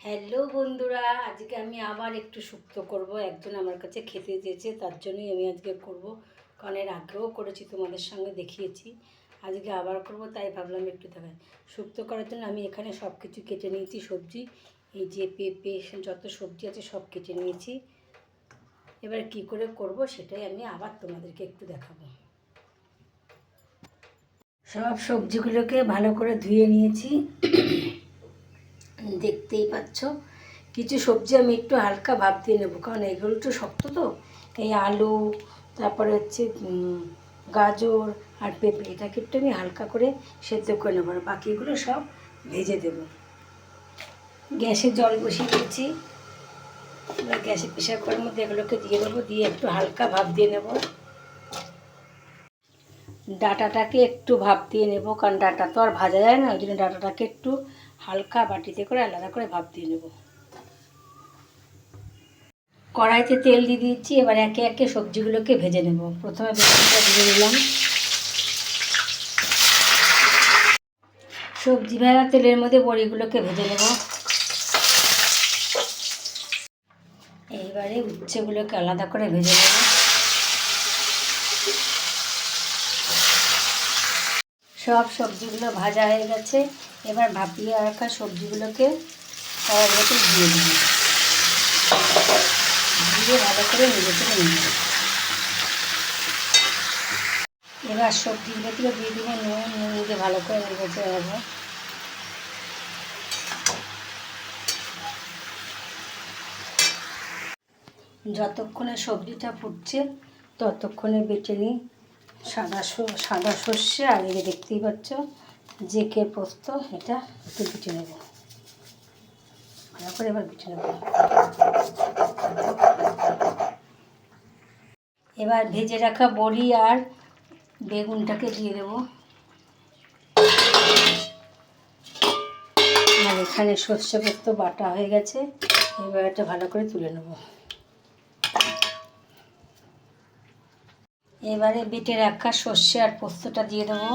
Hello বন্ধুরা, আজকে আমি আবার একটু শুক্তো করব। একজন আমার কাছে খেতে চেয়েছে, তার জন্যই আমি আজকে করব। কারণ এর আগেও করেছি, তোমাদের সঙ্গে দেখিয়েছি। আজকে আবার করব, তাই ভাবলাম একটু দেখাই শুক্তো করার জন্য আমি এখানে সব কিছু কেটে নিয়েছি, সবজি। এই যে পেঁপে, যত সবজি আছে সব কেটে নিয়েছি। এবার কি করে করব সেটাই আমি আবার তোমাদেরকে একটু দেখাবো। সব সবজিগুলোকে ভালো করে ধুয়ে নিয়েছি। দেখতেই পাচ্ছ। কিছু সবজি আমি একটু হালকা ভাব দিয়ে নেব, কারণ এগুলো একটু শক্ত তো। এই আলু, তারপরে হচ্ছে গাজর আর পেঁপে, এটাকে একটু আমি হালকা করে সেদ্ধ করে নেব। আর বাকিগুলো সব ভেজে দেবো। গ্যাসে জল বসিয়ে দিচ্ছি এবার গ্যাসে প্রেশার করার মধ্যে এগুলোকে দিয়ে দেবো, দিয়ে একটু হালকা ভাব দিয়ে নেব। ডাটাটাকে একটু ভাব দিয়ে নেব, কারণ ডাটা তো আর ভাজা যায় না, ওই জন্য ডাটাটাকে একটু হালকা বাটিতে করে আলাদা করে ভাপ দিয়ে নেব। কড়াইতে তেল দিয়ে দিচ্ছি, এবার একে একে সবজিগুলোকে ভেজে নেব। প্রথমে বেগুনটা ভেজে নিলাম সবজি ভাজা তেলের মধ্যে বড়িগুলোকে ভেজে নেব। এইবারে উচ্ছেগুলোকে আলাদা করে ভেজে নেব। সব সবজিগুলো ভাজা হয়ে গেছে। এবার ভাপিয়ে রাখা সবজিগুলোকে কড়ার ভেতর দিয়ে দিই দিয়ে ভালো করে নেড়ে চেড়ে নিব। এবার সবজির ভেতরে দিয়ে দিব, নুন নুন দিয়ে ভালো করে চেড়ে নেব। যতক্ষণে সবজিটা ফুটছে, ততক্ষণে বেটে নিই। সাদা সাদা সর্ষে, আর এই দেখতেই পাচ্ছ জেকে পোস্ত, এটা একটু বেটে নেব। ভালো করে এবার বেটে নেব। এবার ভেজে রাখা বড়ি আর বেগুনটাকে দিয়ে দেব। আর এখানে সর্ষে পোস্ত বাটা হয়ে গেছে, এবার এটা ভালো করে তুলে নেব। এবারে বেটে রাখা সর্ষে আর পোস্তটা দিয়ে দেবো।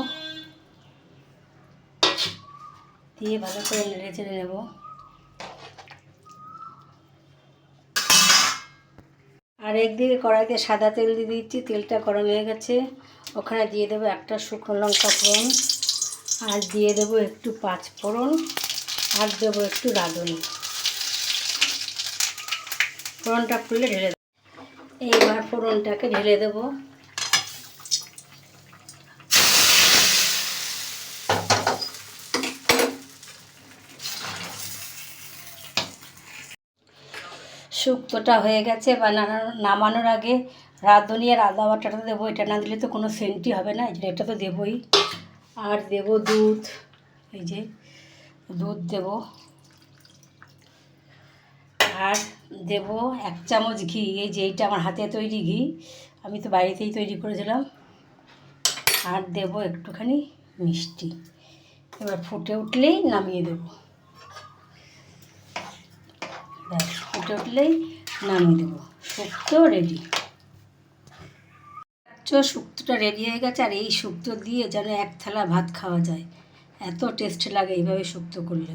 দিয়ে ভালো করে নেড়ে চেড়ে নেব। আর একদিকে কড়াইতে সাদা তেল দিয়ে দিচ্ছি, তেলটা গরম হয়ে গেছে। ওখানে দিয়ে দেবো একটা শুকনো লঙ্কা ফোড়ন, আর দিয়ে দেবো একটু পাঁচ ফোড়ন, আর দেবো একটু রাঁধুনি। ফোড়নটা খুললে ঢেলে দেবো। এইবার ফোড়নটাকে ঢেলে দেবো। শুক্তোটা হয়ে গেছে বা নামানোর আগে রাঁধুনি আর আদা বাটাটা দেবো, এটা না দিলে তো কোনো সেন্টই হবে না, এই এটা তো দেবই। আর দেব দুধ, এই যে দুধ দেব। আর দেব এক চামচ ঘি, এই যে এইটা আমার হাতে তৈরি ঘি, আমি তো বাড়িতেই তৈরি করেছিলাম। আর দেব একটুখানি মিষ্টি, এবার ফুটে উঠলেই নামিয়ে দেবো। ব্যাস ফুটে উঠলেই নামিয়ে দেবো। শুক্তো রেডি চো শুক্তোটা রেডি হয়ে গেছে, আর এই শুক্তো দিয়ে যেন এক থালা ভাত খাওয়া যায়। এত টেস্ট লাগে এইভাবে শুক্তো করলে।